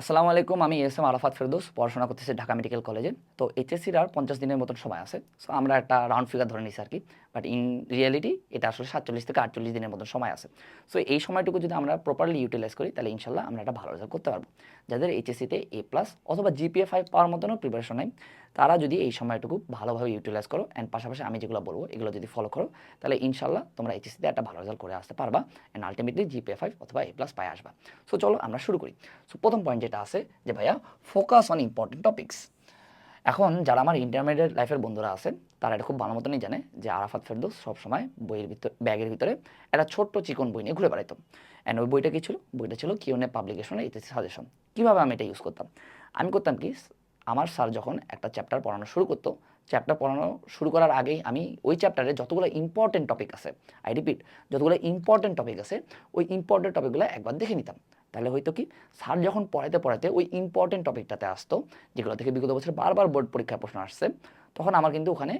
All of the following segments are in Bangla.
আসসালামু আলাইকুম, আমি এস এম আরাফাত ফেরদোস, পড়াশোনা করতেছি ঢাকা মেডিকেল কলেজে। তো এইচএসসির আর পঞ্চাশ দিনের মতন সময় আছে সো আমরা একটা রাউন্ড ফিগার ধরে নিছি আর কি। বাট ইন রিয়েলিটি এটা আসলে সাতচল্লিশ থেকে আটচল্লিশ দিনের মতন সময় আছে। সো এই সময়টুকু যদি আমরা প্রপারলি ইউটিলাইজ করি, তাহলে ইনশাল্লাহ আমরা একটা ভালো রেজাল্ট করতে পারব। যাদের এইচএসসিতে এ প্লাস অথবা জিপিএ ফাইভ পাওয়ার মতনও প্রিপারেশন নেই তারা যদি এই সময়টুকু ভালোভাবে ইউটিলাইজ করো অ্যান্ড পাশাপাশি আমি যেগুলো বলব, এগুলো যদি ফলো করো, তাহলে ইনশাল্লাহ তোমরা এইচএসসিতে একটা ভালো রেজাল্ট করে আসতে পারবা অ্যান্ড আলটিমেটলি জিপিএ ফাইভ অথবা এ প্লাস পাই আসবা। সো চলো আমরা শুরু করি। সো প্রথম পয়েন্ট যেটা আছে, যে ভাইয়া ফোকাস অন ইম্পর্টেন্ট টপিক্স এখন যারা আমার ইন্টারমিডিয়েট লাইফের বন্ধুরা আছেন, তারা এটা খুব ভালো মতনই জানে যে আরাফাত ফেরদৌস সবসময় বইয়ের ভিতর, ব্যাগের ভিতরে একটা ছোট্ট চিকন বই নিয়ে ঘুরে বেড়াইতো। অ্যান্ড ওই বইটা কী ছিল? বইটা ছিল কিউনে পাবলিকেশনের ইতিহাস সাজেশন কীভাবে আমি এটা ইউজ করতাম? আমি করতাম কি আমার স্যার যখন একটা চ্যাপ্টার পড়ানো শুরু করতো চ্যাপ্টার পড়ানো শুরু করার আগেই আমি ওই চ্যাপ্টারে যতগুলো ইম্পর্টেন্ট টপিক আছে আই রিপিট যতগুলো ইম্পর্টেন্ট টপিক আছে, ওই ইম্পর্টেন্ট টপিকগুলো একবার দেখে নিতাম। তাহলে হয়তো কি, স্যার যখন পড়াতে পড়াতে ওই ইম্পর্টেন্ট টপিকটাতে আসতো, যেগুলো থেকে বিগত বছর বারবার বোর্ড পরীক্ষা প্রশ্ন আসছে, তখন আমার কিন্তু ওখানে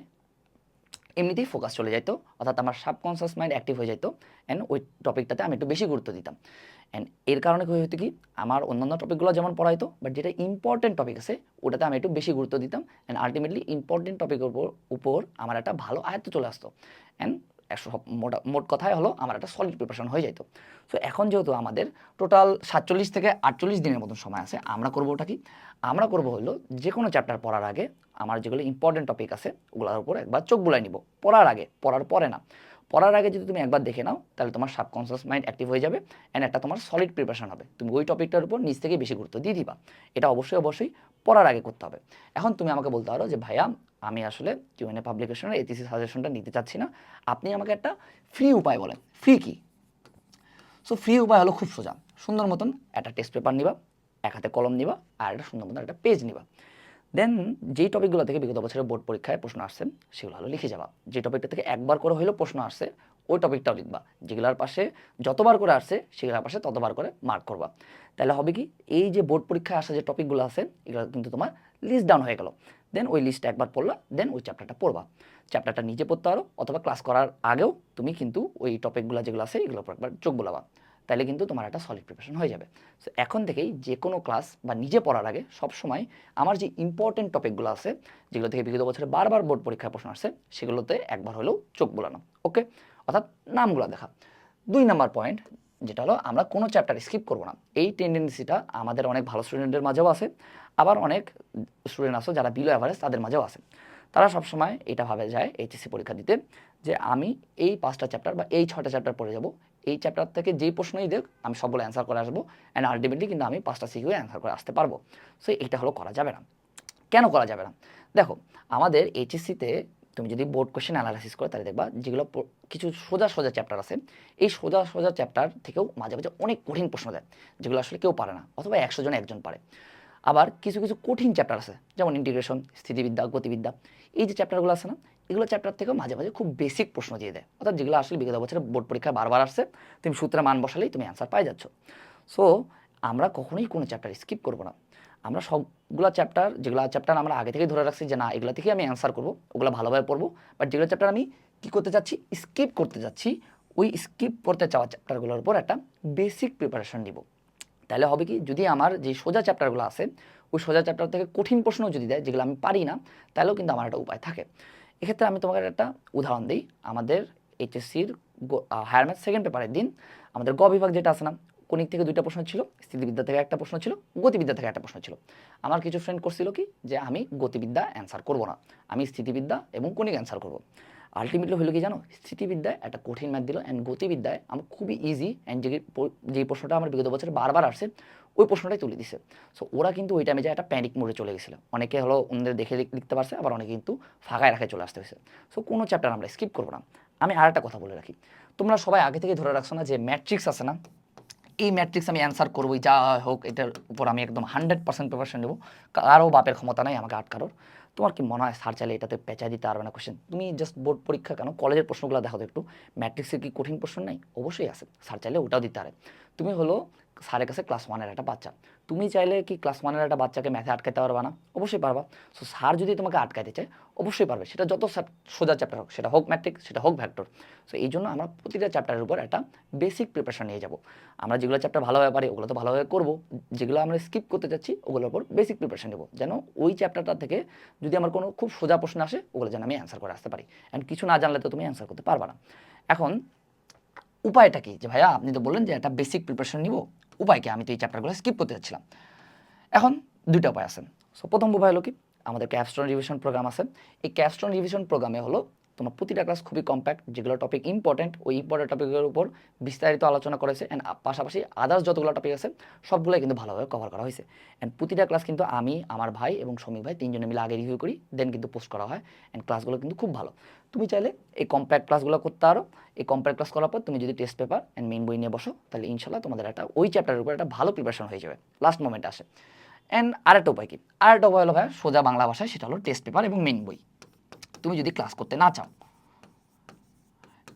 এমনিতেই ফোকাস চলে যেত অর্থাৎ আমার সাবকনসিয়াস মাইন্ড অ্যাক্টিভ হয়ে যেত অ্যান্ড ওই টপিকটাতে আমি একটু বেশি গুরুত্ব দিতাম। অ্যান্ড এর কারণে কী হতো কি, আমার অন্যান্য টপিকগুলো যেমন পড়াইতো বাট যেটা ইম্পর্টেন্ট টপিক আছে, ওটাতে আমি একটু বেশি গুরুত্ব দিতাম অ্যান্ড আলটিমেটলি ইম্পর্টেন্ট টপিকের উপর উপর আমার একটা ভালো আয়ত্ত চলে আসতো। অ্যান্ড সব মোটা কথায় হলো আমার একটা সলিড প্রিপারেশন হয়ে যেত সো এখন যেহেতু আমাদের টোটাল সাতচল্লিশ থেকে আটচল্লিশ দিনের মতন সময় আছে, আমরা করব ওটা কি? আমরা করব হলো যে কোনো চ্যাপ্টার পড়ার আগে আমার যেগুলো ইম্পর্টেন্ট টপিক আছে, ওগুলোর উপর একবার চোখ বুলাই নিব। পড়ার আগে, পড়ার পরে না। পড়ার আগে যদি তুমি একবার দেখে নাও, তাহলে তোমার সাবকনসিয়াস মাইন্ড অ্যাক্টিভ হয়ে যাবে অ্যান্ড একটা তোমার সলিড প্রিপারেশন হবে। তুমি ওই টপিকটার উপর নিজ থেকে বেশি গুরুত্ব দিয়ে দিবা। এটা অবশ্যই অবশ্যই পড়ার আগে করতে হবে। এখন তুমি আমাকে বলতে পারো যে, ভাইয়া, আমি আসলে কিউএনএ পাবলিকেশনের এটিসি সাজেশনটা নিতে চাচ্ছি না। আপনি আমাকে একটা ফ্রি উপায় বলেন। ফ্রি কি? সো ফ্রি উপায় হলো খুব সোজা। সুন্দর মতন একটা টেস্ট পেপার নিবা, এক হাতে কলম নিবা, আর একটা সুন্দর মতন একটা পেজ নিবা। দেন যেই টপিকগুলো থেকে বিগত বছরের বোর্ড পরীক্ষায় প্রশ্ন আসছে, সেগুলো হলো লিখে যাবা। যে টপিকটা থেকে একবার করে হলেও প্রশ্ন আসছে ওই টপিকটাও লিখবা। যেগুলোর পাশে যতবার করে আসছে, সেগুলোর পাশে ততবার করে মার্ক করবা। তাহলে হবে কি, এই যে বোর্ড পরীক্ষায় আসা যে টপিকগুলো আছে, এগুলো কিন্তু তোমার লিস্ট ডাউন হয়ে গেল। দেন ওই লিস্টটা একবার পড়লা দেন ওই চ্যাপ্টারটা পড়বা। চ্যাপ্টারটা নিজে পড়তে পারো, অথবা ক্লাস করার আগেও তুমি কিন্তু ওই টপিকগুলো যেগুলো আছে, এগুলোর উপর একবার চোখ বোলাবা। তাহলে কিন্তু তোমার একটা সলিড প্রিপারেশন হয়ে যাবে। সো এখন থেকেই যে কোনো ক্লাস বা নিজে পড়ার আগে সবসময় আমার যে ইম্পর্টেন্ট টপিকগুলো আছে, যেগুলো থেকে বিগত বছরে বারবার বোর্ড পরীক্ষায় প্রশ্ন আসছে, সেগুলোতে একবার হলেও চোখ বোলানো। ওকে অর্থাৎ নামগুলো দেখা। দুই নাম্বার পয়েন্ট যেটা হলো আমরা কোনো চ্যাপ্টার স্কিপ করব না। এই টেন্ডেন্সিটা আমাদের অনেক ভালো স্টুডেন্টের মাঝেও আছে, আবার অনেক স্টুডেন্ট আছে যারা বিলো অ্যাভারেজ তাদের মাঝেও আছে। তারা সবসময় এটা ভাবে যায় এইচএসসি পরীক্ষা দিতে যে আমি এই পাঁচটা চ্যাপ্টার বা এই ছটা চ্যাপ্টার পড়ে যাব। এই চ্যাপ্টার থেকে যেই প্রশ্নই দেখ, আমি সবগুলো অ্যান্সার করে আসব অ্যান্ড আলটিমেটলি কিন্তু আমি পাঁচটা সিকিউ অ্যান্সার করে আসতে পারব। সো এটা হলো করা যাবে না। কেন করা যাবে না? দেখো, আমাদের এইচএসসিতে তুমি যদি বোর্ড কোশ্চেন অ্যানালাইসিস করে, তাহলে দেখবা যেগুলো কিছু সোজা সোজা চ্যাপ্টার আছে, এই সোজা সোজা চ্যাপ্টার থেকেও মাঝে মাঝে অনেক কঠিন প্রশ্ন দেয়, যেগুলো আসলে কেউ পারে না, অথবা একশো জন একজন পারে। আবার কিছু কিছু কঠিন চ্যাপ্টার আছে, যেমন ইন্টিগ্রেশন স্থিতিবিদ্যা, গতিবিদ্যা, এই যে চ্যাপ্টারগুলো আছে না, এগুলো চ্যাপ্টার থেকেও মাঝে মাঝে খুব বেসিক প্রশ্ন দিয়ে দেয়। অর্থাৎ যেগুলো আসলে বিগত বছরে বোর্ড পরীক্ষায় বারবার আসছে, তুমি সূত্রে মান বসালেই তুমি অ্যান্সার পাই যাচ্ছ। সো আমরা কখনোই কোনো চ্যাপ্টার স্কিপ করব না। আমরা সবগুলো চ্যাপ্টার যেগুলো চ্যাপ্টার আমরা আগে থেকে ধরে রাখছি যে না, এগুলো থেকে আমি অ্যান্সার করব, ওগুলো ভালোভাবে পড়ব বাট যেগুলো চ্যাপ্টার আমি কী করতে চাচ্ছি স্কিপ করতে যাচ্ছি ওই স্কিপ করতে চাওয়া চ্যাপ্টারগুলোর উপর একটা বেসিক প্রিপারেশন নিব। তাহলে হবে কি, যদি আমার যে সোজা চ্যাপ্টারগুলো আছে, ওই সোজা চ্যাপ্টার থেকে কঠিন প্রশ্ন যদি দেয়, যেগুলো আমি পারি না, তাহলেও কিন্তু আমার একটা উপায় থাকে। এক্ষেত্রে আমি তোমাকে একটা উদাহরণ দিই, আমাদের এইচএসসির হায়ার ম্যাথ সেকেন্ড পেপারের দিন, আমাদের গ বিভাগ যেটা আছে না কণিক থেকে দুইটা প্রশ্ন ছিল, স্থিতিবিদ্যা থেকে একটা প্রশ্ন ছিল, গতিবিদ্যা থেকে একটা প্রশ্ন ছিল। আমার কিছু ফ্রেন্ড করছিল কি, যে আমি গতিবিদ্যা অ্যান্সার করব না। আমি স্থিতিবিদ্যা এবং কণিক অ্যান্সার করব। আলটিমেটলি হলো কি জানো, স্থিতিবিদ্যায় একটা কঠিন ম্যাথ দিল অ্যান্ড গতিবিদ্যায় আমার খুবই ইজি অ্যান্ড যে যে প্রশ্নটা আমার বিগত বছরে বারবার আসছে, ওই প্রশ্নটাই তুলে দিছে। সো ওরা কিন্তু ওই টাইমে যায় একটা প্যানিক মোডে চলে গেছিল। অনেকে হলো অন্যদের দেখে লিখ- লিখতে পারছে, আবার অনেকে কিন্তু ফাঁকায় রাখে চলে আসতে হয়েছে। সো কোনো চ্যাপ্টার আমরা স্কিপ করব না। আমি আর একটা কথা বলে রাখি। তোমরা সবাই আগে থেকে ধরে রাখছো না যে ম্যাট্রিক্স আছে না? এই ম্যাট্রিক্স আমি অ্যান্সার করবোই, যা হোক, এটার উপর আমি একদম হান্ড্রেড পার্সেন্ট প্রিপারেশন নেব। কারও বাপের ক্ষমতা নাই, আমাকে আটকারোর তোমার কি মনে হয় স্যার চাইলে এটাতে পেঁচা দিতে পারবে না কোশ্চেন তুমি জাস্ট বোর্ড পরীক্ষা কেন? কলেজের প্রশ্নগুলো দেখো একটু। ম্যাট্রিক্সের কি কঠিন প্রশ্ন নাই? অবশ্যই আছে। স্যার চাইলে ওটাও দিতে পারে। তুমি হলো স্যারের কাছে ক্লাস ওয়ানের একটা বাচ্চা। তুমি চাইলে কি ক্লাস ওয়ানের একটা বাচ্চাকে ম্যাথে আটকাতে পারবা না? অবশ্যই পারবা। সো স্যার যদি তোমাকে আটকাতে চায়, অবশ্যই পারবে। সেটা যত সোজা চ্যাপ্টার হোক, সেটা হোক ম্যাট্রিক সেটা হোক ভ্যাক্টর সো এই জন্য আমরা প্রতিটা চ্যাপ্টারের উপর একটা বেসিক প্রিপারেশন নিয়ে যাব। আমরা যেগুলো চ্যাপ্টার ভালোভাবে পারি, ওগুলো তো ভালোভাবে করব। যেগুলো আমরা স্কিপ করতে চাচ্ছি, ওগুলোর উপর বেসিক প্রিপারেশন নেব। যেন ওই চ্যাপ্টারটা থেকে যদি আমার কোনো খুব সোজা প্রশ্ন আসে, ওগুলো যেন আমি অ্যান্সার করে আসতে পারি। অ্যান্ড কিছু না জানলে তো তুমি অ্যান্সার করতে পারবা না। এখন উপায়টা কি? যে ভাইয়া, আপনি তো বললেন যে একটা বেসিক প্রিপারেশন নিব। উপায় কি আমি তো এই চ্যাপ্টারগুলো স্কিপ করতে চাচ্ছিলাম এখন দুইটা উপায় আছে। সো প্রথম উপায় হলো কি? আমাদের ক্যাপস্টোন রিভিশন প্রোগ্রাম আছে। এই ক্যাপস্টোন রিভিশন প্রোগ্রামে হলো তোমার প্রতিটা ক্লাস খুবই কম্প্যাক্ট যেগুলো টপিক ইম্পর্টেন্ট ওই ইম্পর্টেন্ট টপিকের উপর বিস্তারিত আলোচনা করেছে অ্যান্ড পাশাপাশি আদার্স যতগুলো টপিক আছে, সবগুলোই কিন্তু ভালোভাবে কভার করা হয়েছে। অ্যান্ড প্রতিটা ক্লাস কিন্তু আমি, আমার ভাই এবং সমীর ভাই তিনজনে মিলে আগে রিভিউ করি দেন কিন্তু পোস্ট করা হয় অ্যান্ড ক্লাসগুলো কিন্তু খুব ভালো। তুমি চাইলে এই কম্প্যাক্ট ক্লাসগুলো করতে পারো। এই কম্প্যাক্ট ক্লাস করার পর তুমি যদি টেস্ট পেপার অ্যান্ড মেন বই নিয়ে বসো, তাহলে ইনশাল্লাহ তোমাদের একটা, ওই চ্যাপ্টারের উপর একটা ভালো প্রিপারেশন হয়ে যাবে। লাস্ট মোমেন্ট আসে। অ্যান্ড আরেকটা উপায় কি? আরেকটা উপায় হলো ভাই সোজা বাংলা ভাষায় সেটা হলো টেস্ট পেপার এবং মেন বই। তুমি যদি ক্লাস করতে না চাও।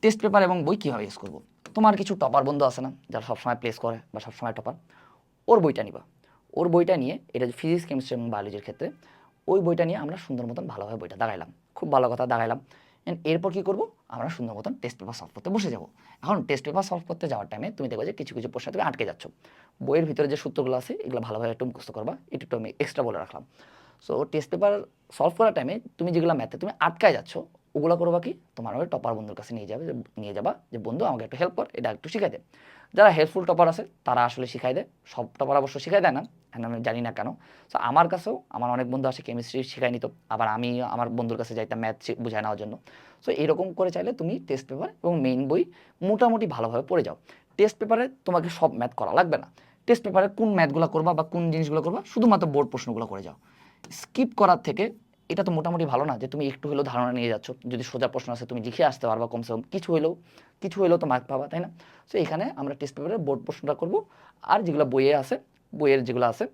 টেস্ট পেপার এবং বই কীভাবে ইউজ করব? তোমার কিছু টপার বন্ধু আছে না, যারা সবসময় প্লেস করে বা সবসময় টপার ওর বইটা নিবা। ওর বইটা নিয়ে, এটা ফিজিক্স কেমিস্ট্রি এবং বায়োলজির ক্ষেত্রে, ওই বইটা নিয়ে আমরা সুন্দর মতন ভালোভাবে বইটা দাগাইলাম খুব ভালো কথা দাগাইলাম And এরপর কী করব? আমরা সুন্দর মতন টেস্ট পেপার সলভ করতে বসে যাব। এখন টেস্ট পেপার সলভ করতে যাওয়ার টাইমে তুমি দেখবে যে কিছু কিছু প্রশ্ন তুমি আটকে যাচ্ছ। বইয়ের ভিতরে যে সূত্রগুলো আছে, এগুলো ভালোভাবে একটু মুখস্থ করবা। একটু আমি এক্সট্রা বলে রাখলাম। সো টেস্ট পেপার সলভ করার টাইমে তুমি যেগুলো ম্যাথে তুমি আটকায় যাচ্ছ, ওগুলো করবা কি? তোমার ওই টপার বন্ধুর কাছে নিয়ে যাবে, নিয়ে যাবা যে, বন্ধু, আমাকে একটু হেল্প কর, এটা একটু শিখাই দে। যারা হেল্পফুল টপার আছে, তারা আসলে শিখাই দেয়। সব টপার অবশ্য শিখাই দেয় না and আমি জানি না কেন। সো আমার কাছেও আমার অনেক বন্ধু আসে কেমিস্ট্রি শিখাই নিত আবার আমি আমার বন্ধুর কাছে যাইতাম ম্যাথ বুঝায় নেওয়ার জন্য। সো এরকম করে চাইলে তুমি টেস্ট পেপার এবং মেইন বই মোটামুটি ভালোভাবে পড়ে যাও। টেস্ট পেপারে তোমাকে সব ম্যাথ করা লাগবে না। টেস্ট পেপারে কোন ম্যাথগুলো করবা বা কোন জিনিসগুলো করবা, শুধুমাত্র বোর্ড প্রশ্নগুলো করে যাও। স্কিপ করার থেকে এটা তো মোটামুটি ভালো না যে তুমি একটু হলেও ধারণা নিয়ে যাচ্ছ। যদি সোজা প্রশ্ন আসে, তুমি লিখে আসতে পারবা কমসে কম। কিছু হলেও কিছু হলেও তো মার্ক পাবা, তাই না? সো এখানে আমরা টেস্ট পেপারে বোর্ড প্রশ্নটা করব। আর যেগুলো বইয়ে আছে, বইয়ের যেগুলো আছে,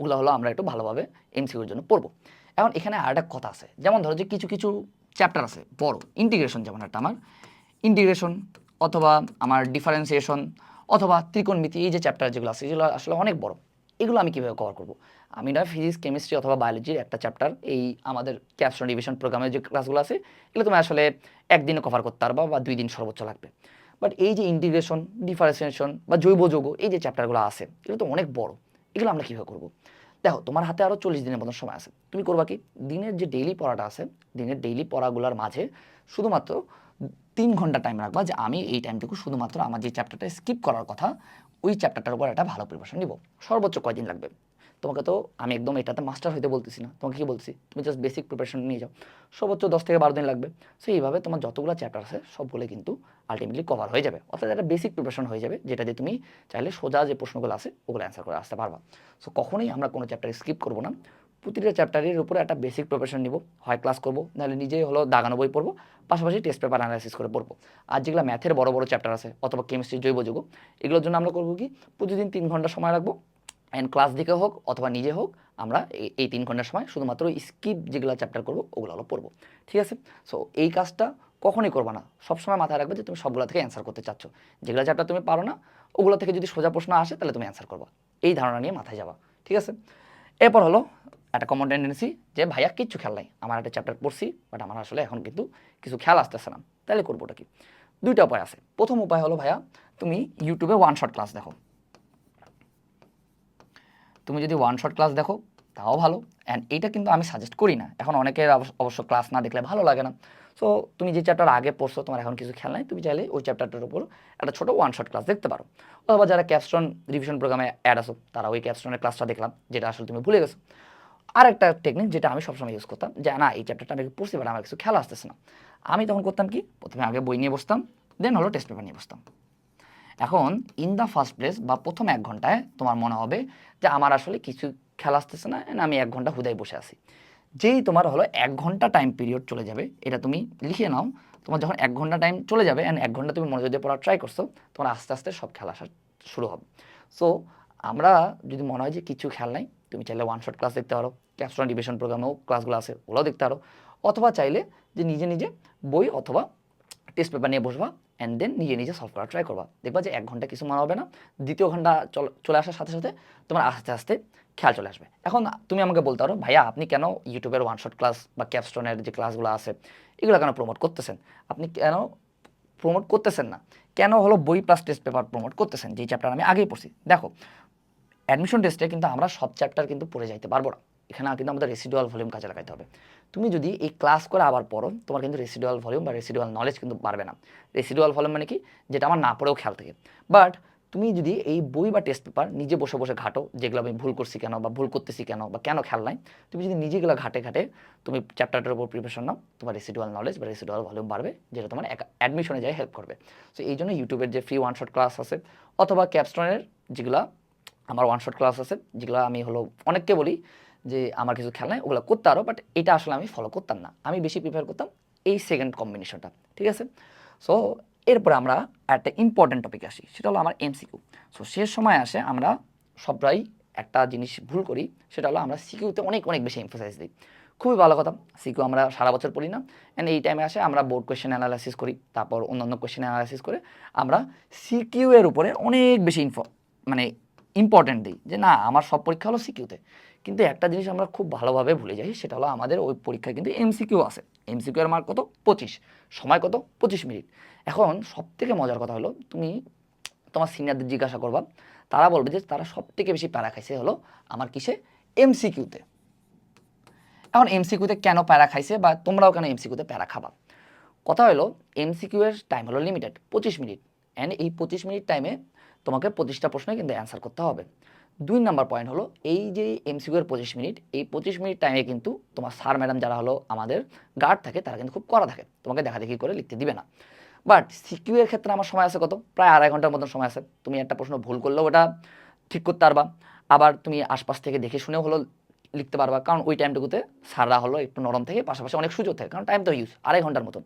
ওগুলো হলো আমরা একটু ভালোভাবে এমসিউর জন্য পড়ব। এখন এখানে আর একটা কথা আছে। যেমন ধরো যে কিছু কিছু চ্যাপ্টার আছে, বড়। ইন্টিগ্রেশন যেমন একটা আমার। ইন্টিগ্রেশন অথবা আমার ডিফারেন্সিয়েশন অথবা ত্রিকোণমিতি, এই যে চ্যাপ্টার যেগুলো আছে যেগুলো আসলে অনেক বড়। এগুলো আমি কীভাবে কভার করব? আমি না ফিজিক্স কেমিস্ট্রি অথবা বায়োলজির একটা চ্যাপ্টার এই আমাদের ক্যাপশন ডিভিশন প্রোগ্রামের যে ক্লাসগুলো আছে, এগুলো তুমি আসলে একদিনে কভার করতে পারবা বা দুই দিন সর্বোচ্চ লাগবে। বাট এই যে ইন্টিগ্রেশন ডিফারেন্সিয়েশন বা জৈব যৌগ এই যে চ্যাপ্টারগুলো আছে, এগুলো তো অনেক বড়। এগুলো আমরা কীভাবে করব? দেখো, তোমার হাতে আরও চল্লিশ দিনের মতন সময় আছে। তুমি করবা কি? দিনের যে ডেইলি পড়াটা আছে, দিনের ডেইলি পড়াগুলোর মাঝে শুধুমাত্র তিন ঘণ্টা টাইম রাখবা যে আমি এই টাইমটুকু শুধুমাত্র আমার যে চ্যাপ্টারটা স্কিপ করার কথা, ওই চ্যাপ্টারটার উপর একটা ভালো প্রিপারেশন নিব। সর্বোচ্চ কয়দিন লাগবে? তোমাকে তো আমি একদম এটাতে মাস্টার হইতে বলতেছি না। তোমাকে কি বলছি তুমি জাস্ট বেসিক প্রিপারেশন নিয়ে যাও। সর্বোচ্চ দশ থেকে বারো দিন লাগবে। সো এইভাবে তোমার যতগুলো চ্যাপ্টার আছে সবগুলো কিন্তু আলটিমেটলি কভার হয়ে যাবে। অর্থাৎ একটা বেসিক প্রিপারেশন হয়ে যাবে, যেটা দিয়ে তুমি চাইলে সোজা যে প্রশ্নগুলো আছে, ওগুলো অ্যান্সার করে আসতে পারবা। সো কখনোই আমরা কোনো চ্যাপ্টার স্কিপ করব না। প্রতিটা চ্যাপ্টারের উপরে একটা বেসিক প্রিপারেশন নিব। হয় ক্লাস করব, নাহলে নিজেই হলো দাগানো বই পড়ব, পাশাপাশি টেস্ট পেপার অ্যানালাইসিস করে পড়ব। আর যেগুলো ম্যাথের বড় বড় চ্যাপ্টার আছে, অথবা কেমিস্ট্রি জৈব, যুগ, এগুলোর জন্য আমরা করব কি? প্রতিদিন তিন ঘণ্টা সময় রাখব অ্যান্ড ক্লাস দিকে হোক অথবা নিজে হোক, আমরা এই- এই তিন ঘণ্টার সময় শুধুমাত্র স্কিপ যেগুলো চ্যাপ্টার করব ওগুলো হলো পড়ব। ঠিক আছে? সো এই কাজটা কখনই করবে না। সবসময় মাথায় রাখবে যে তুমি সবগুলো থেকে অ্যান্সার করতে চাচ্ছ। যেগুলো চ্যাপ্টার তুমি পারো না, ওগুলো থেকে যদি সোজা প্রশ্ন আসে, তাহলে তুমি অ্যান্সার করবা। এই ধারণা নিয়ে মাথায় যাবা। ঠিক আছে? এরপর হলো একটা কমন টেন্ডেন্সি যে, ভাইয়া, কিচ্ছু খেয়াল নাই। আমার একটা চ্যাপ্টার পড়ছি বাট আমার আসলে এখন কিন্তু কিছু খেয়াল আসতেছে না। তাহলে করবোটা কি? দুইটা উপায় আছে। প্রথম উপায় হলো, ভাইয়া, তুমি ইউটিউবে ওয়ান শট ক্লাস দেখো। তুমি যদি ওয়ান শট ক্লাস দেখো, তাও ভালো। অ্যান্ড এইটা কিন্তু আমি সাজেস্ট করি না। এখন অনেকের অবশ্য- ক্লাস না দেখলে ভালো লাগে না। সো তুমি যে চ্যাপ্টার আগে পড়ছো, তোমার এখন কিছু খেয়াল নাই, তুমি চাইলে ওই চ্যাপ্টারটার উপর একটা ছোটো ওয়ান শট ক্লাস দেখতে পারো। অথবা যারা ক্যাপস্টন রিভিশন প্রোগ্রামে অ্যাড আসো তারা ওই ক্যাপস্টনের ক্লাসটা দেখলাম, যেটা আসলে তুমি ভুলে গেছো। আর একটা টেকনিক যেটা আমি সবসময় ইউজ করতাম, যে না, এই চ্যাপ্টারটা আমি পড়ছি বাট আমার কিছু খেয়াল আসতেছে না। আমি তখন করতাম কি, প্রথমে আগে বই নিয়ে বসতাম দেন হলো টেস্ট পেপার নিয়ে বসতাম। এখন ইন দ্য ফার্স্ট প্লেস বা প্রথম এক ঘন্টায় তোমার মনে হবে যে আমার আসলে কিছু খেলা আসতেছে না আমি এক ঘণ্টা হুদায় বসে আছি। যেই তোমার হলো এক ঘণ্টা টাইম পিরিয়ড চলে যাবে, এটা তুমি লিখে নাও। তোমার যখন এক ঘণ্টা টাইম চলে যাবে অ্যান্ড এক ঘণ্টা তুমি মনোযোগ দিয়ে পড়ার ট্রাই করছ, তোমার আস্তে আস্তে সব খেলা আসা শুরু হবে। সো আমরা যদি মনে হয় যে কিছু খেয়াল নাই, তুমি চাইলে ওয়ান শট ক্লাস দেখতে পারো ক্যাপস্টন ডিভিশন প্রোগ্রামেও ক্লাসগুলো আছে, ওগুলোও দেখতে পারো। অথবা চাইলে যে নিজে নিজে বই অথবা টেস্ট পেপার নিয়ে বসবা অ্যান্ড দেন নিজে নিজে সলভ করা ট্রাই করবা। দেখবা যে এক ঘণ্টা কিছু মনে হবে না, দ্বিতীয় ঘণ্টা চল- আসার সাথে সাথে তোমার আস্তে আস্তে খেয়াল চলে আসবে। এখন তুমি আমাকে বলতে পারো, ভাইয়া, আপনি কেন ইউটিউবের ওয়ান শট ক্লাস বা ক্যাপস্টোনের যে ক্লাসগুলো আছে, এগুলো কেন প্রমোট করতেছেন? আপনি কেন প্রমোট করতেছেন না? কেন হলো বই প্লাস টেস্ট পেপার প্রমোট করতেছেন? যেই চ্যাপ্টার আমি আগেই পড়ছি। দেখো অ্যাডমিশন টেস্টে কিন্তু আমরা সব চ্যাপ্টার কিন্তু পড়ে যাইতে পারব না। এখানে কিন্তু আমাদের রেসিডুয়াল ভলিউম কাজে লাগাইতে হবে। তুমি যদি এই ক্লাস করে আবার পড়ো, তোমার কিন্তু রেসিডুয়াল ভলিউম বা রেসিডুয়াল নলেজ কিন্তু বাড়বে না। রেসিডুয়াল ভলিউম মানে কি? যেটা আমার না পড়েও খেয়াল থাকে। বাট তুমি যদি এই বই বা টেস্ট পেপার নিজে বসে বসে ঘাটো, যেগুলো আমি ভুল করছি কেন বা ভুল করতেছি কেন বা কেন খেয়াল নাই, তুমি যদি নিজেগুলো ঘাটে ঘাটে তুমি চ্যাপ্টারটার উপর প্রিপারেশন নাও, তোমার রেসিডুয়াল নলেজ বা রেসিডুয়াল ভলিউম বাড়বে, যেটা তোমার অ্যাডমিশনে যায় হেল্প করবে। সো এই জন্য ইউটিউবের যে ফ্রি ওয়ান শট ক্লাস আছে, অথবা ক্যাপস্টনের যেগুলা আমার ওয়ান শট ক্লাস আছে, যেগুলো আমি হলো অনেককে বলি যে আমার কিছু খেলা নাই, ওগুলো করতে আরও বাট এটা আসলে আমি ফলো করতাম না। আমি বেশি প্রিফার করতাম এই সেকেন্ড কম্বিনেশনটা ঠিক আছে? সো এরপরে আমরা একটা ইম্পর্টেন্ট টপিক আসি, সেটা হলো আমার এমসিকিউ সো সে সময় আসে আমরা সবাই একটা জিনিস ভুল করি, সেটা হলো আমরা সিকিউতে অনেক অনেক বেশি এমফোসাইজ দিই। খুবই ভালো কথা সিকিউ আমরা সারা বছর পড়ি না অ্যান্ড এই টাইমে আসে আমরা বোর্ড কোয়েশ্চেন অ্যানালাইসিস করি, তারপর অন্যান্য কোয়েশ্চেন অ্যানালাইসিস করে আমরা সিকিউ এর উপরে অনেক বেশি ইনফো মানে ইম্পর্টেন্ট দিই, যে না, আমার সব পরীক্ষা হলো সিকিউতে কিন্তু একটা জিনিস আমরা খুব ভালোভাবে ভুলে যাই, সেটা হলো আমাদের ওই পরীক্ষায় কিন্তু এমসিকিউ আছে। এমসিকিউ এর মার্ক কত? পঁচিশ। সময় কত? পঁচিশ মিনিট। এখন সব থেকে মজার কথা হলো, তুমি তোমার সিনিয়রদের জিজ্ঞাসা করবা, তারা বলবে যে তারা সব থেকে বেশি প্যারা খাইছে হলো আমার কিসে? এমসিকিউতে এখন এমসিকিউতে কেন প্যারা খাইছে বা তোমরাও কেন এমসিকিউতে প্যারা খাবা? কথা হলো এমসিকিউ এর টাইম হলো লিমিটেড পঁচিশ মিনিট। অ্যান্ড এই পঁচিশ মিনিট টাইমে তোমাকে পঁচিশটা প্রশ্নে কিন্তু অ্যান্সার করতে হবে। দুই নাম্বার পয়েন্ট হলো, এই যে এমসিকিউ এর পঁচিশ মিনিট, এই পঁচিশ মিনিট টাইমে কিন্তু তোমার স্যার ম্যাডাম যারা হলো আমাদের গার্ড থাকে, তারা কিন্তু খুব করা থাকে। তোমাকে দেখাদেখি করে লিখতে দিবে না। বাট সিকিউ এর ক্ষেত্রে আমার সময় আছে কত? প্রায় আড়াই ঘণ্টার মতন সময় আছে। তুমি একটা প্রশ্ন ভুল করলেও ওটা ঠিক করতে পারবা। আবার তুমি আশপাশ থেকে দেখে শুনেও হলো লিখতে পারবা। কারণ ওই টাইমটুকুতে সাররা হলো একটু নরম থেকে পাশাপাশি অনেক সুযোগ থাকে। কারণ টাইম তো ইউজ আড়াই ঘণ্টার মতন।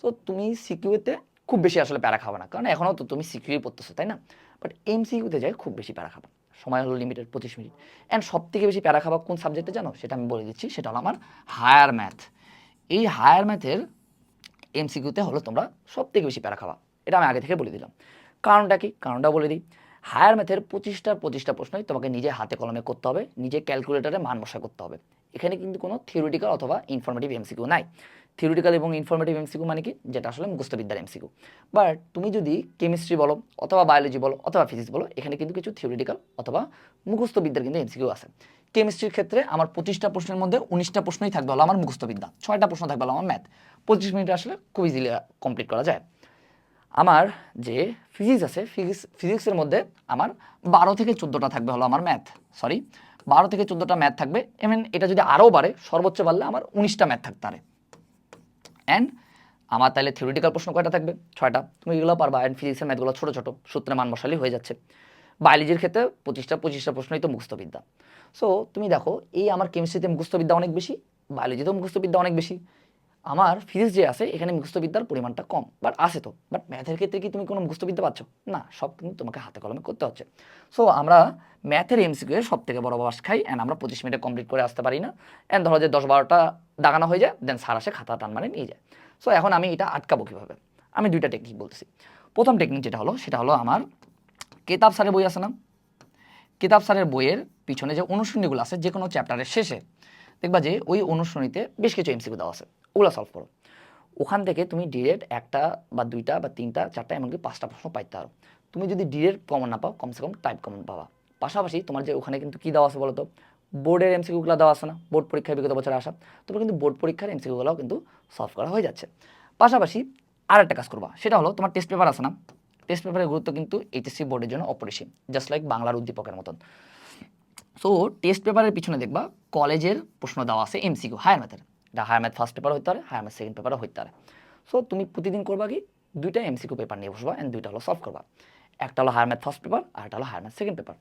তো তুমি সিকিউতে খুব বেশি আসলে প্যারা খাবে না। কারণ এখনও তো তুমি সিকিউই পড়তেছো, তাই না? বাট এম সিকিউতে যাই, খুব বেশি প্যারা খাবা। সময় হলো লিমিটেড পঁচিশ মিনিট। অ্যান্ড সব থেকে বেশি প্যারা খাবা কোন সাবজেক্টে জানো? সেটা আমি বলে দিচ্ছি, সেটা হলো আমার হায়ার ম্যাথ এই হায়ার ম্যাথের এমসিকিউতে হলো তোমরা সব থেকে বেশি প্যারা খাবা এটা আমি আগে থেকে বলে দিলাম। কারণটা কি? কারণটা বলে দিই। হায়ার ম্যাথের পঁচিশটা পঁচিশটা প্রশ্নই তোমাকে নিজে হাতে কলমে করতে হবে, নিজে ক্যালকুলেটারে মান বসা করতে হবে। এখানে কিন্তু কোনো থিওরিটিক্যাল অথবা ইনফরমেটিভ এমসিকিউ নাই। থিওরিটিক্যাল এবং ইনফরমেটিভ এমসিকিউ মানে কি? যেটা আসলে মুখস্থবিদ্যার এমসিকিউ বাট তুমি যদি কেমিস্ট্রি বলো, অথবা বায়োলজি বলো, অথবা ফিজিক্স বলো, এখানে কিন্তু কিছু থিওরিটিক্যাল অথবা মুখস্থবিদ্যার কিন্তু এমসিকিউ আছে। কেমিস্ট্রির ক্ষেত্রে আমার পঁচিশটা প্রশ্নের মধ্যে উনিশটা প্রশ্নই থাকবে হলো আমার মুখস্থবিদ্যা ছয়টা প্রশ্ন থাকবে হলো আমার ম্যাথ পঁচিশ মিনিটে আসলে খুব ইজিলি কমপ্লিট করা যায়। আমার যে ফিজিক্স আছে ফিজিক্স ফিজিক্সের মধ্যে আমার বারো থেকে চোদ্দোটা থাকবে হলো আমার ম্যাথ সরি বারো থেকে চোদ্দোটা ম্যাথ থাকবে। এমন এটা যদি আরও বাড়ে, সর্বোচ্চ বাড়লে আমার উনিশটা ম্যাথ থাকতে পারে। অ্যান্ড আমার তাহলে থিওরিটিক্যাল প্রশ্ন কয়টা থাকবে? ছয়টা। তুমি এগুলো পারবা। অ্যান্ড ফিজিক্সের ম্যাথগুলো ছোটো ছোটো। সূত্রে মান বসালেই হয়ে যাচ্ছে। বায়োলজির ক্ষেত্রে পঁচিশটা পঁচিশটা প্রশ্নই তো মুখস্থবিদ্যা। সো তুমি দেখো, এই আমার কেমিস্ট্রিতে মুখস্থবিদ্যা অনেক বেশি বায়োলজিতেও মুখস্থবিদ্যা অনেক বেশি। আমার ফিজিক্স যে আছে, এখানে মুখস্থবিদ্যার পরিমাণটা কম বাট আছে তো। বাট ম্যাথের ক্ষেত্রে কি তুমি কোনো মুখস্থবিদ্যা পাচ্ছ? না, সব কিন্তু তোমাকে হাতে কলমে করতে হচ্ছে। সো আমরা ম্যাথের এমসিকিউ সব থেকে বড় বাস খাই অ্যান্ড আমরা পঁচিশ মিনিটে কমপ্লিট করে আসতে পারি না। অ্যান্ড ধরো যে দশ বারোটা দাগানো হয়ে যায় দেন সার আসে খাতা টান মানে নিয়ে যায়। সো এখন আমি এটা আটকাবো কীভাবে? আমি দুইটা টেকনিক বলতেছি। প্রথম টেকনিক যেটা হলো, সেটা হলো আমার কেতাব স্যারের বই আছে না? কেতাব স্যারের বইয়ের পিছনে যে অনুশীলনীগুলো আছে যে কোনো চ্যাপ্টারের শেষে দেখবা যে ওই অনুশীলনীতে বেশ কিছু এমসিকিউ দেওয়া আছে, ওগুলো সলভ করো। ওখান থেকে তুমি ডিরেক্ট একটা বা দুইটা বা তিনটা, চারটা এমনকি পাঁচটা প্রশ্ন পাইতে পারো। তুমি যদি ডিরেক্ট কমন না পাও, কমসে কম টাইপ কমন পাবা। পাশাপাশি তোমার যে ওখানে কিন্তু কী দেওয়া আছে বলো তো বোর্ডের এমসিকিউগুলো দেওয়া আছে না, বোর্ড পরীক্ষায় বিগত বছরে আসা। তবে কিন্তু বোর্ড পরীক্ষার এমসিকিউগুলোও কিন্তু সলভ করা হয়ে যাচ্ছে। পাশাপাশি আর একটা কাজ করবা, সেটা হলো তোমার টেস্ট পেপার আছে না? টেস্ট পেপারের গুরুত্ব কিন্তু এইচএসসি বোর্ডের জন্য অপরিসীম জাস্ট লাইক বাংলার উদ্দীপকের মতন। সো টেস্ট পেপারের পিছনে দেখবা কলেজের প্রশ্ন দেওয়া আছে এমসিকিউ হায়ার ম্যাথের এটা হায়ার ম্যাথ ফার্স্ট পেপার হইতে পারে হায়ার ম্যাথ সেকেন্ড পেপারও হইতে পারে। সো তুমি প্রতিদিন করবা কি, দুইটা এমসিকিউ পেপার নিয়ে বসবা অ্যান্ড দুইটা হলো সলভ করবা। একটা হলো হায়ার ম্যাথ ফার্স্ট পেপার আর একটা হলো হায়ার ম্যাথ সেকেন্ড পেপার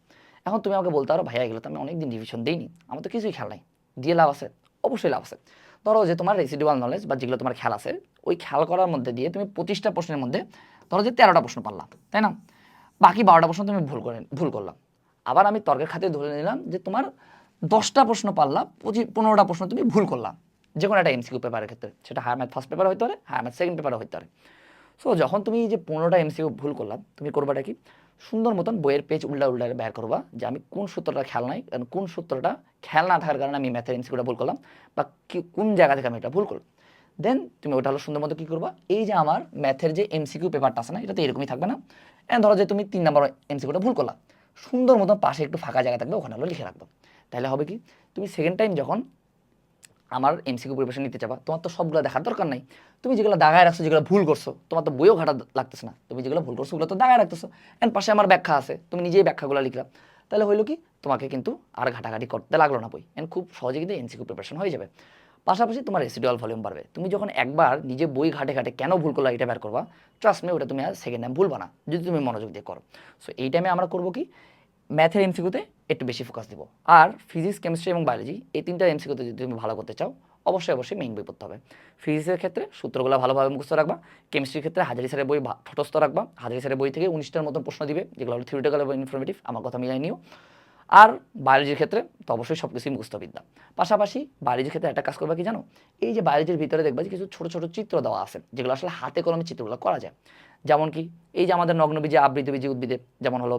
এখন তুমি আমাকে বলতে পারো, ভাইয়া, এগুলো তো আমি অনেকদিন রিভিশন দিইনি, আমার তো কিছুই খেয়াল নাই। দিয়ে লাভ আছে? অবশ্যই লাভ আছে। ধরো যে তোমার রেসিডুয়াল নলেজ বা যেগুলো তোমার খেয়াল আছে, ওই খেয়াল করার মধ্যে দিয়ে তুমি পঁচিশটা প্রশ্নের মধ্যে ধরো যে তেরোটা প্রশ্ন পারলাম তাই না? বাকি বারোটা প্রশ্ন তুমি ভুল করে, ভুল করলাম আবার আমি তর্কের খাতে ধরে নিলাম যে তোমার দশটা প্রশ্ন পারলাম পঁচিশ পনেরোটা প্রশ্ন তুমি ভুল করলাম যে কোনো একটা এমসিকিউ পেপারের ক্ষেত্রে। সেটা হায়ার ম্যাথ ফার্স্ট পেপার হতে পারে হায়ার ম্যাথ সেকেন্ড পেপারও হতে পারে। সো যখন তুমি এই যে পনেরোটা এমসিকিউ ভুল করলাম তুমি করবাটা কি? সুন্দর মতন বইয়ের পেজ উল্টা উল্টা বের করবা, যে আমি কোন সূত্রটা খেয়াল নাই, কারণ কোন সূত্রটা খেয়াল না থাকার কারণে আমি ম্যাথের এমসিকিউটা ভুল করলাম, বা কি, কোন জায়গা থেকে আমি এটা ভুল করলাম। দেন তুমি ওটা হলো সুন্দর মতো কী করবা? এই যে আমার ম্যাথের যে এমসিকিউ পেপারটা আছে না এটা তো এরকমই থাকবে না। এন্ড ধরো যে তুমি তিন নম্বর এমসিকিউটা ভুল করলা। সুন্দর মতো পাশে একটু ফাঁকা জায়গা থাকবে, ওখানে হলো লিখে রাখব। তাহলে হবে কি? তুমি সেকেন্ড টাইম যখন আমার এমসিকিউ প্রিপারেশন নিতে যাবা তোমার তো সবগুলো দেখার দরকার নাই। তুমি যেগুলো দাগায় রাখছো, যেগুলো ভুল করছ, তোমার তো বইও ঘাটা লাগতেছে না। তুমি যেগুলো ভুল করছ, ওগুলো তো দাগায় রাখতেছো। এন্ড পাশে আমার ব্যাখ্যা আছে, তুমি নিজেই ব্যাখ্যাগুলো লিখলাম তাহলে হইল কি? তোমাকে কিন্তু আর ঘাটাঘাটি করতে লাগল না বই। এন্ড খুব সহজে কিন্তু এমসিকিউ প্রিপারেশন হয়ে যাবে। পাশাপাশি তোমার রেসিডুয়াল ভলিউম বাড়বে। তুমি যখন একবার নিজে বই ঘাটে ঘাটে কেন ভুল করল এটা বের করবা ট্রাস্ট মে ওটা তুমি আর সেকেন্ড টাইম ভুলবা না। যদি তুমি মনোযোগ দিয়ে করো। সো এই টাইমে আমরা করব কি? ম্যাথের এমসিকিউতে একটু বেশি ফোকাস দিব। আর ফিজিক্স কেমিস্ট্রি এবং বায়োলজি এই তিনটা এমসিকিউতে যদি তুমি ভালো করতে চাও, অবশ্যই অবশ্যই মেইন বই পড়তে হবে। ফিজিক্সের ক্ষেত্রে সূত্রগুলো ভালোভাবে মুখস্থ রাখবা। কেমিস্ট্রির ক্ষেত্রে হাজারি স্যারের বই ঠটস্থ রাখবা। হাজারি স্যারের বই থেকে উনিশটার মতন প্রশ্ন দিবে, যেগুলো হলো থিওরিটিক্যাল এবং ইনফরমেটিভ আমার কথা মিলাই নিও। আর বায়োলজির ক্ষেত্রে তো অবশ্যই সব কিছুই মুখস্থ বিদ্যা। পাশাপাশি বায়োলজির ক্ষেত্রে একটা কাজ করবা কি জানো? এই যে বায়োলজির ভিতরে দেখবা যে কিছু ছোট ছোট চিত্র দেওয়া আছে, যেগুলো আসলে হাতে কলমে চিত্রগুলো করা যায়। যেমন কি এই যে আমাদের নগ্নবীজে, আবৃতবীজী উদ্ভিদে যেমন হলো,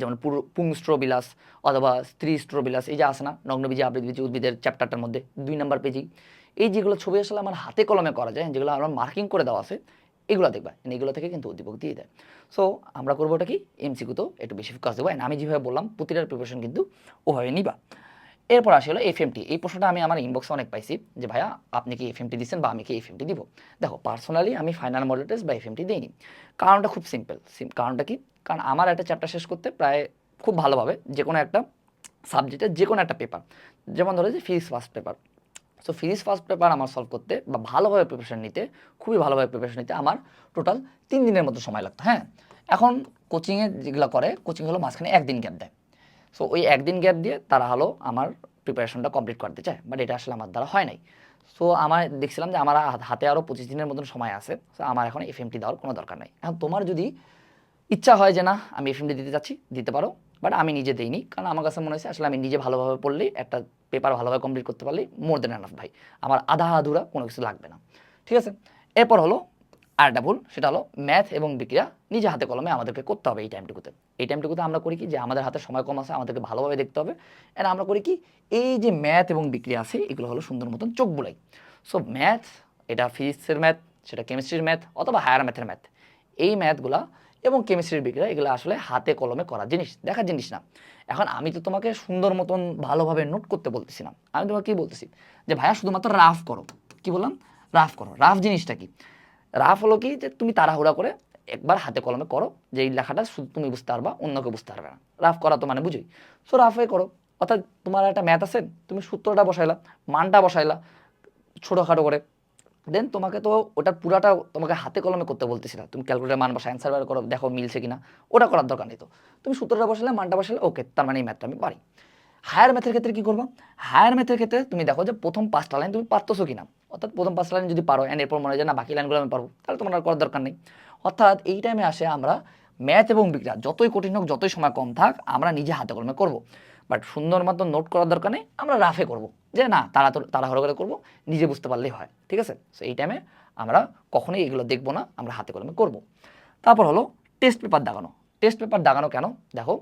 যেমন পুংস্ট্রোবিলাস অথবা স্ত্রী স্ট্রোবিলাস এই যে আছে না, নগ্নবীজী, আবৃতবীজী উদ্ভিদের চ্যাপ্টারটার মধ্যে দুই নম্বর পেজেই। এই যেগুলো ছবি আসলে আমার হাতে কলমে করা যায়, যেগুলো আমার মার্কিং করে দেওয়া আছে এগুলো দেখবা এগুলো থেকে কিন্তু উদ্দীপক দিয়ে দেয়। সো আমরা করব ওটা কি এমসিকিউ তো একটু বেশি ফোকাস দেবো, and আমি যেভাবে বললাম, প্রতিটার প্রিপারেশন কিন্তু ওভাবে নিবা। এরপর আসে হলো এফএমটি এই প্রশ্নটা আমি আমার ইনবক্সে অনেক পাইছি, যে ভাইয়া, আপনি কি এফএমটি দিচ্ছেন বা আমি কি এফ এফএমটি দিব? দেখো পার্সোনালি আমি ফাইনাল মডেল টেস্ট বা এফএমটি দিইনি। কারণটা খুব সিম্পল কারণটা কি? কারণ আমার একটা চ্যাপ্টার শেষ করতে প্রায় খুব ভালোভাবে যে কোনো একটা সাবজেক্টের যে কোনো একটা পেপার যেমন ধরো যে physics first paper so physics first paper আমার সলভ করতে বা ভালোভাবে প্রিপারেশন নিতে, খুবই ভালোভাবে প্রিপারেশন নিতে আমার টোটাল তিন দিনের মতো সময় লাগতো হ্যাঁ? এখন কোচিংয়ে যেগুলো করে কোচিং হলো মাঝখানে একদিন গ্যাপ দেয়। সো ওই একদিন গ্যাপ দিয়ে তারা হলো আমার প্রিপারেশনটা কমপ্লিট করতে চায় বাট এটা আসলে আমার দ্বারা হয় নাই। সো আমার দেখছিলাম যে আমার হাতে আরও পঁচিশ দিনের মতন সময় আছে সো আমার এখন এফএমটি দেওয়ার কোনো দরকার নেই। এখন তোমার যদি ইচ্ছা হয় যে না, আমি এফএমটি দিতে চাচ্ছি দিতে পারো। বাট আমি নিজে দিইনি। কারণ আমার কাছে মনে হয়েছে, আসলে আমি নিজে ভালোভাবে পড়লেই একটা পেপার ভালোভাবে কমপ্লিট করতে পারলেই মোর দেন এনাফ ভাই। আমার আধা আধুরা কোনো কিছু লাগবে না। ঠিক আছে? এরপর হলো আরেকটা ভুল, সেটা হলো ম্যাথ এবং বিক্রিয়া নিজে হাতে কলমে আমাদেরকে করতে হবে এই টাইমটুকুতে এই টাইমটুকুতে আমরা করি কি যে আমাদের হাতে সময় কম আছে, আমাদেরকে ভালোভাবে দেখতে হবে। এন্ড আমরা করি কি, এই যে ম্যাথ এবং বিক্রিয়া আছে, এগুলো হলো সুন্দর মতন চোখ বুলাই। সো ম্যাথ এটা ফিজিক্সের ম্যাথ সেটা কেমিস্ট্রির ম্যাথ অথবা হায়ার ম্যাথের ম্যাথ এই ম্যাথগুলা এবং কেমিস্ট্রির বিক্রিয়া এগুলো আসলে হাতে কলমে করা জিনিস, দেখার জিনিস না। এখন আমি তো তোমাকে সুন্দর মতন ভালোভাবে নোট করতে বলতেছি না। আমি তোমাকে কি বলতেছি? যে ভাইয়া, শুধুমাত্র রাফ করো। কি বললাম? রাফ করো। রাফ জিনিসটা কি? রাফ হলো কি যে তুমি তাড়াহুড়া করে একবার হাতে কলমে করো যে এই লেখাটা শুধু তুমি বুঝতে পারবা, অন্যকে বুঝতে পারবে না। রাফ করা তো মানে বুঝোই। সো রাফে করো। অর্থাৎ তোমার একটা ম্যাথ আছে, তুমি সূত্রটা বসাইলা, মানটা বসাইলা, ছোটোখাটো করে। দেন তোমাকে তো ওটার পুরাটা তোমাকে হাতে কলমে করতে বলতেছি না। তুমি ক্যালকুলেটার মান বসা অ্যান্সার বার করো, দেখো মিলছে কিনা। ওটা করার দরকার নেই তো। তুমি সূত্রটা বসালে, মানটা বসালে ওকে তার মানে এই ম্যাথটা আমি পারি। হায়ার ম্যাথের ক্ষেত্রে কী করব? হায়ার ম্যাথের ক্ষেত্রে তুমি দেখো যে প্রথম পাঁচটা লাইন তুমি পারতেছো কিনা। অর্থাৎ প্রথম পাঁচটা লাইন যদি পারো অ্যান্ড এরপর মনে হয় যে না, বাকি লাইনগুলো আমি পারব, তাহলে তোমার আর করার দরকার নেই। অর্থাৎ এই টাইমে আসে আমরা ম্যাথ এবং বিজ্ঞান, যতই কঠিন হোক, যতই সময় কম থাক, আমরা নিজে হাতে কলমে করব। বাট সুন্দর মতো নোট করার দরকার নেই, আমরা রাফে করব। যে না, তারা তাড়াহুড়ো করে করব, নিজে বুঝতে পারলেই হয়, ঠিক আছে? সো এই টাইমে আমরা কখনোই এগুলো দেখব না, আমরা হাতে কলমে করব। তারপর হলো টেস্ট পেপার দাগানো। টেস্ট পেপার দাগানো কেন? দেখো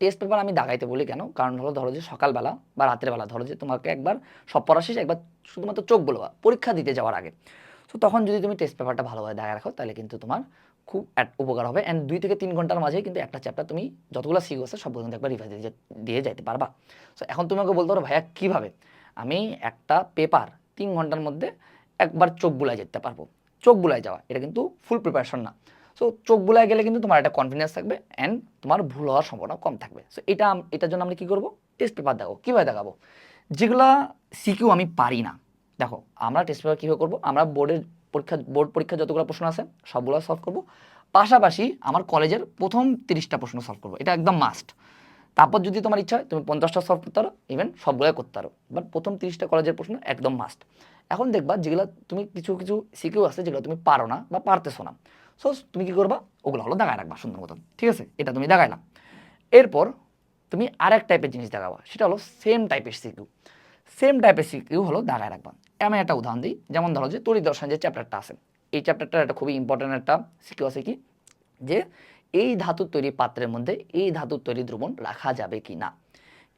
টেস্ট পেপার আমি দাগাইতে বলি কেন? কারণ হলো ধরো যে সকালবেলা বা রাতের বেলা, ধরো যে তোমাকে একবার সব পড়া শেষে একবার শুধুমাত্র চোখ বলবা, পরীক্ষা দিতে যাওয়ার আগে। তো তখন যদি তুমি টেস্ট পেপারটা ভালোভাবে দাগায় রাখো, তাহলে কিন্তু তোমার খুব উপকার হবে অ্যান্ড দুই থেকে তিন ঘণ্টার মাঝেই কিন্তু একটা চ্যাপ্টার তুমি যতগুলো শিখো আছে সবগুলো কিন্তু একবার রিভাইজ দিয়ে যাইতে পারবা। সো এখন তুমি আমাকে বলতে পারো, ভাইয়া, কীভাবে আমি একটা পেপার তিন ঘণ্টার মধ্যে একবার চোখ বুলায় যেতে পারব? চোখ বুলায় যাওয়া, এটা কিন্তু ফুল প্রিপারেশন না। সো চোখ বুলায় গেলে কিন্তু তোমার একটা কনফিডেন্স থাকবে অ্যান্ড তোমার ভুল হওয়ার সম্ভাবনা কম থাকবে। সো এটা এটার জন্য আমরা কী করব? টেস্ট পেপার দেখাবো। কীভাবে দেখাবো? যেগুলা সিকিউ আমি পারি না। দেখো, আমরা টেস্ট পেপার কীভাবে করব? আমরা বোর্ডের পরীক্ষা, বোর্ড পরীক্ষা যতগুলো প্রশ্ন আছে, সবগুলো সলভ করব। পাশাপাশি আমার কলেজের প্রথম তিরিশটা প্রশ্ন সলভ করব। এটা একদম মাস্ট তারপর যদি তোমার ইচ্ছা হয়, তুমি পঞ্চাশটা সলভ করতে পারো ইভেন সবগুলোই করতে পারো। বাট প্রথম তিরিশটা কলেজের প্রশ্ন একদম মাস্ট এখন দেখবা যেগুলো তুমি কিছু কিছু সিকিউ আছে যেগুলো তুমি পারো না বা পারতেছো না। সো তুমি কী করবা? ওগুলো হলো দাগায় রাখবা সুন্দর মতন। ঠিক আছে? এটা তুমি দাগাইলাম এরপর তুমি আরেক টাইপের জিনিস দেখাবা। সেটা হলো সেম টাইপের সিকিউ সেম টাইপের সিকিউ হলো দাগায় রাখবা। আমি একটা উদাহরণ দিই। যেমন ধরো যে তরি দর্শন যে চ্যাপ্টারটা আছে, এই চ্যাপ্টারটা একটা খুবই ইম্পর্ট্যান্ট একটা সিকিউ আছে কি? যে এই ধাতুর তৈরি পাত্রের মধ্যে এই ধাতুর তৈরি দ্রবণ রাখা যাবে কি না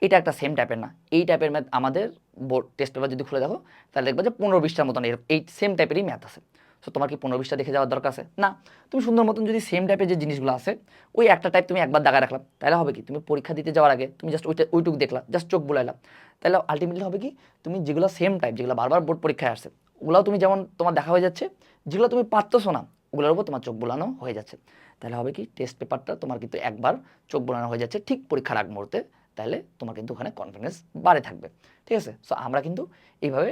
এটা একটা সেম টাইপের না। এই টাইপের ম্যাথ আমাদের বোর্ড টেস্ট পেপার যদি খুলে দেখো, তাহলে দেখব যে পনেরো বিশটার মতন এই সেম টাইপেরই ম্যাথ আছে। সো তোমার কি পনেরো বিশটা দেখে যাওয়ার দরকার আছে? না। তুমি সুন্দর মতন যদি সেম টাইপের যে জিনিসগুলো আছে, ওই একটা টাইপ তুমি একবার দাগা রাখলাম। তাহলে হবে কি? তুমি পরীক্ষা দিতে যাওয়ার আগে তুমি জাস্ট ওইটা ওইটুকু দেখলা জাস্ট চোখ বুলাইলাম তাহলে আলটিমেটলি হবে কি? তুমি যেগুলো সেম টাইপ যেগুলো বারবার বোর্ড পরীক্ষায় আসছে, ওগুলাও তুমি যেমন তোমার দেখা হয়ে যাচ্ছে, যেগুলো তুমি পারতেছো না, ওগুলোর উপর তোমার চোখ বোলানো হয়ে যাচ্ছে। তাহলে হবে কি? টেস্ট পেপারটা তোমার কিন্তু একবার চোখ বোলানো হয়ে যাচ্ছে ঠিক পরীক্ষার আগ মুহূর্তে। তাহলে তোমার কিন্তু ওখানে কনফিডেন্স বাড়ে থাকবে। ঠিক আছে? সো আমরা কিন্তু এইভাবে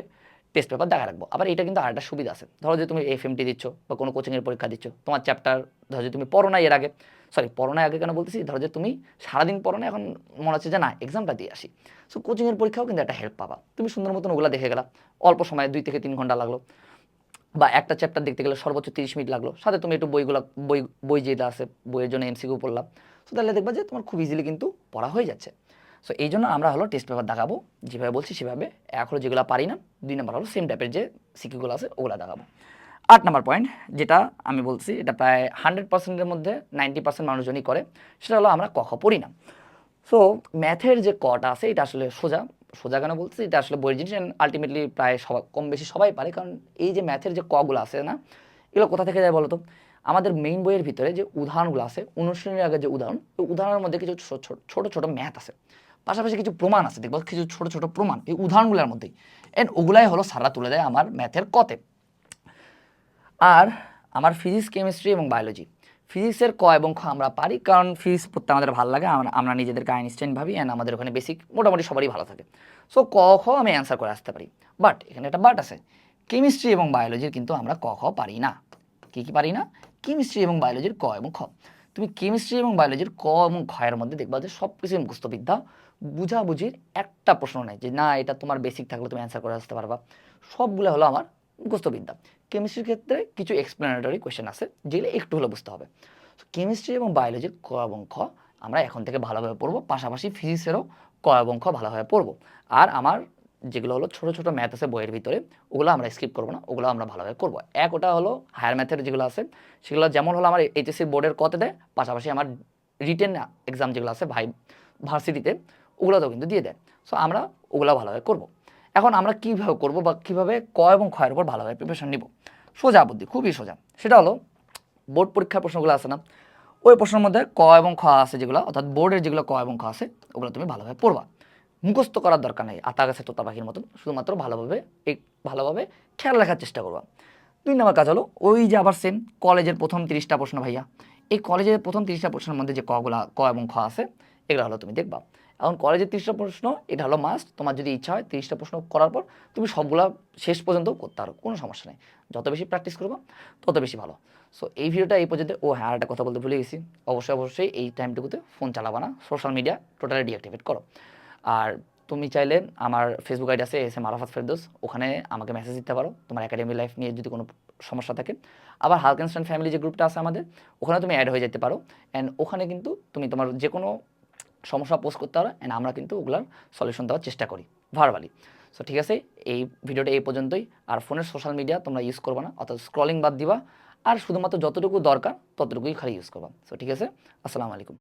টেস্ট পেপার দেখা রাখব। আবার এটা কিন্তু আরেকটা সুবিধা আছে। ধরো যে তুমি এফ এফএমটি দিচ্ছ বা কোনো কোচিংয়ের পরীক্ষা দিচ্ছ, তোমার চ্যাপ্টার ধরো যে তুমি পড়ো না এর আগে সরি পড়ো না আগে কেন বলতেছি? ধরো যে তুমি সারাদিন পড়ো না এখন মনে হচ্ছে যে না এক্সামটা দিয়ে আসি। সো কোচিংয়ের পরীক্ষাও কিন্তু একটা হেল্প পাবা। তুমি সুন্দর মতন ওগুলো দেখে গেলা। অল্প সময় দুই থেকে তিন ঘণ্টা লাগল। বা একটা চ্যাপ্টার দেখতে গেলে সর্বোচ্চ তিরিশ মিনিট লাগল। সাথে তুমি একটু বইগুলো, বই বই যেটা আছে, বইয়ের জন্য এমসিকিউ পড়লাম সো তাহলে দেখবা যে তোমার খুব ইজিলি কিন্তু পড়া হয়ে যাচ্ছে। সো এই জন্য আমরা হলো টেস্ট পেপার দেখাবো। যেভাবে বলছি সেভাবে। এক হলো যেগুলো পারি না, দুই নম্বর হলো সেম টাইপের যে সিকিগুলো আছে, ওগুলো দেখাবো। আট নম্বর পয়েন্ট যেটা আমি বলছি, এটা প্রায় হান্ড্রেড পার্সেন্টের মধ্যে নাইনটি পার্সেন্ট মানুষজনই করে, সেটা হলো আমরা কখ পড়ি না। সো ম্যাথের যে কটা আছে, এটা আসলে সোজা। সোজা কেন বলছি? এটা আসলে বইয়ের জিনিস আলটিমেটলি প্রায় সবাই, কম বেশি সবাই পারে, কারণ এই যে ম্যাথের যে কগুলো আছে না, এগুলো কোথা থেকে যায় বলতো? আমাদের মেইন বইয়ের ভিতরে যে উদাহরণগুলো আছে, অনুশীলনের আগে যে উদাহরণ উদাহরণের মধ্যে কিছু ছোট ছোট ম্যাথ আছে। পাশাপাশি কিছু প্রমাণ আছে, দেখব? কিছু ছোট ছোট প্রমাণ, এই উদাহরণগুলোর মধ্যেই। এন্ড ওগুলাই হলো সারা তুলে দেয় আমার ম্যাথের কতে। আর আমার ফিজিক্স, কেমিস্ট্রি এবং বায়োলজি। ফিজিক্সের ক এবং খ আমরা পারি, কারণ ফিজিক্স পড়তে আমাদের ভালো লাগে, আমরা আমরা নিজেদেরকে আইনস্টাইন ভাবি অ্যান্ড আমাদের ওখানে বেসিক মোটামুটি সবারই ভালো থাকে। সো ক, খ আমি অ্যান্সার করে আসতে পারি। বাট এখানে একটা বাট আছে। কেমিস্ট্রি এবং বায়োলজির কিন্তু আমরা ক, খ পারি না। কী কী পারি না? কেমিস্ট্রি এবং বায়োলজির ক এবং খ। তুমি কেমিস্ট্রি এবং বায়োলজির ক এবং খয়ের মধ্যে দেখবা যে সব কিছু মুখস্থবিদ্যা বুঝাবুঝির একটা প্রশ্ন নেই যে, না, এটা তোমার বেসিক থাকলে তুমি অ্যান্সার করে আসতে পারবা। সবগুলো হলো আমার মুখস্থবিদ্যা। কেমিস্ট্রির ক্ষেত্রে কিছু এক্সপ্লেনেটরি কোয়েশ্চেন আছে, যেগুলো একটু হলে বুঝতে হবে। কেমিস্ট্রি এবং বায়োলজির ক এবং খ আমরা এখন থেকে ভালোভাবে পড়ব, পাশাপাশি ফিজিক্সেরও ক এবং খ ভালোভাবে পড়ব। আর আমার যেগুলো হলো ছোটো ছোটো ম্যাথ আছে বইয়ের ভিতরে, ওগুলো আমরা স্কিপ করব না, ওগুলো আমরা ভালোভাবে করব। এক ওটা হলো হায়ার ম্যাথের যেগুলো আছে, সেগুলো যেমন হলো আমার এইচএসসি বোর্ডের কতে দেয়, পাশাপাশি আমার রিটেন এক্সাম যেগুলো আছে ভাই ভার্সিটিতে ওগুলোতেও কিন্তু দিয়ে দেয়। সো আমরা ওগুলো ভালোভাবে করব। এখন আমরা কীভাবে করব বা কীভাবে ক এবং ক্ষয়ের উপর ভালোভাবে প্রিপারেশন নিব? সোজা বুদ্ধি, খুবই সোজা। সেটা হলো বোর্ড পরীক্ষার প্রশ্নগুলো আছে না? ওই প্রশ্নের মধ্যে ক এবং খ আছে যেগুলো, অর্থাৎ বোর্ডের যেগুলো ক এবং খ আছে, ওগুলো তুমি ভালোভাবে পড়বা। মুখস্থ করার দরকার নেই, আতা গাছে তোতা পাখির মতন, শুধুমাত্র ভালোভাবে এই, ভালোভাবে খেয়াল রাখার চেষ্টা করবা। দুই নম্বর কাজ হলো, ওই যে আবার সেম কলেজের প্রথম তিরিশটা প্রশ্ন ভাইয়া, এই কলেজের প্রথম তিরিশটা প্রশ্নের মধ্যে যে কগুলা ক এবং খ আছে, এগুলো হলো তুমি দেখবা। এখন কলেজের তিরিশটা প্রশ্ন, এটা হলো মাস্ট তোমার যদি ইচ্ছা হয় তিরিশটা প্রশ্ন করার পর তুমি সবগুলা শেষ পর্যন্ত করতে পারো, কোনো সমস্যা নেই। যত বেশি প্র্যাকটিস করবা, তত বেশি ভালো। সো এই ভিডিওটা এই পর্যন্ত। ও হ্যাঁ একটা কথা বলতে ভুলে গেছি। অবশ্যই অবশ্যই এই টাইমটুকুতে ফোন চালাবা না। সোশ্যাল মিডিয়া টোটালি ডিঅ্যাক্টিভেট করো। আর তুমি চাইলে আমার ফেসবুক আইডি আছে, এস এম আরাফাত ফেরদোস। ওখানে আমাকে মেসেজ দিতে পারো। তোমার একাডেমি লাইফ নিয়ে যদি কোনো সমস্যা থাকে। আবার হালকেনস্টান ফ্যামিলি যে গ্রুপটা আছে আমাদের ওখানে তুমি অ্যাড হয়ে যেতে পারো। অ্যান্ড ওখানে কিন্তু তুমি তোমার যে কোনো সমস্যা পোস্ট করতে পারো অ্যান্ড আমরা কিন্তু ওগুলার সলিউশন দেওয়ার চেষ্টা করি ভারবালি সো ঠিক আছে, এই ভিডিওটা এই পর্যন্তই। আর ফোনের সোশ্যাল মিডিয়া তোমরা ইউজ করবে না, অর্থাৎ স্ক্রলিং বাদ দিবা। আর শুধুমাত্র যতটুকু দরকার, ততটুকুই খালি ইউজ করবা। সো ঠিক আছে, আসসালামু আলাইকুম।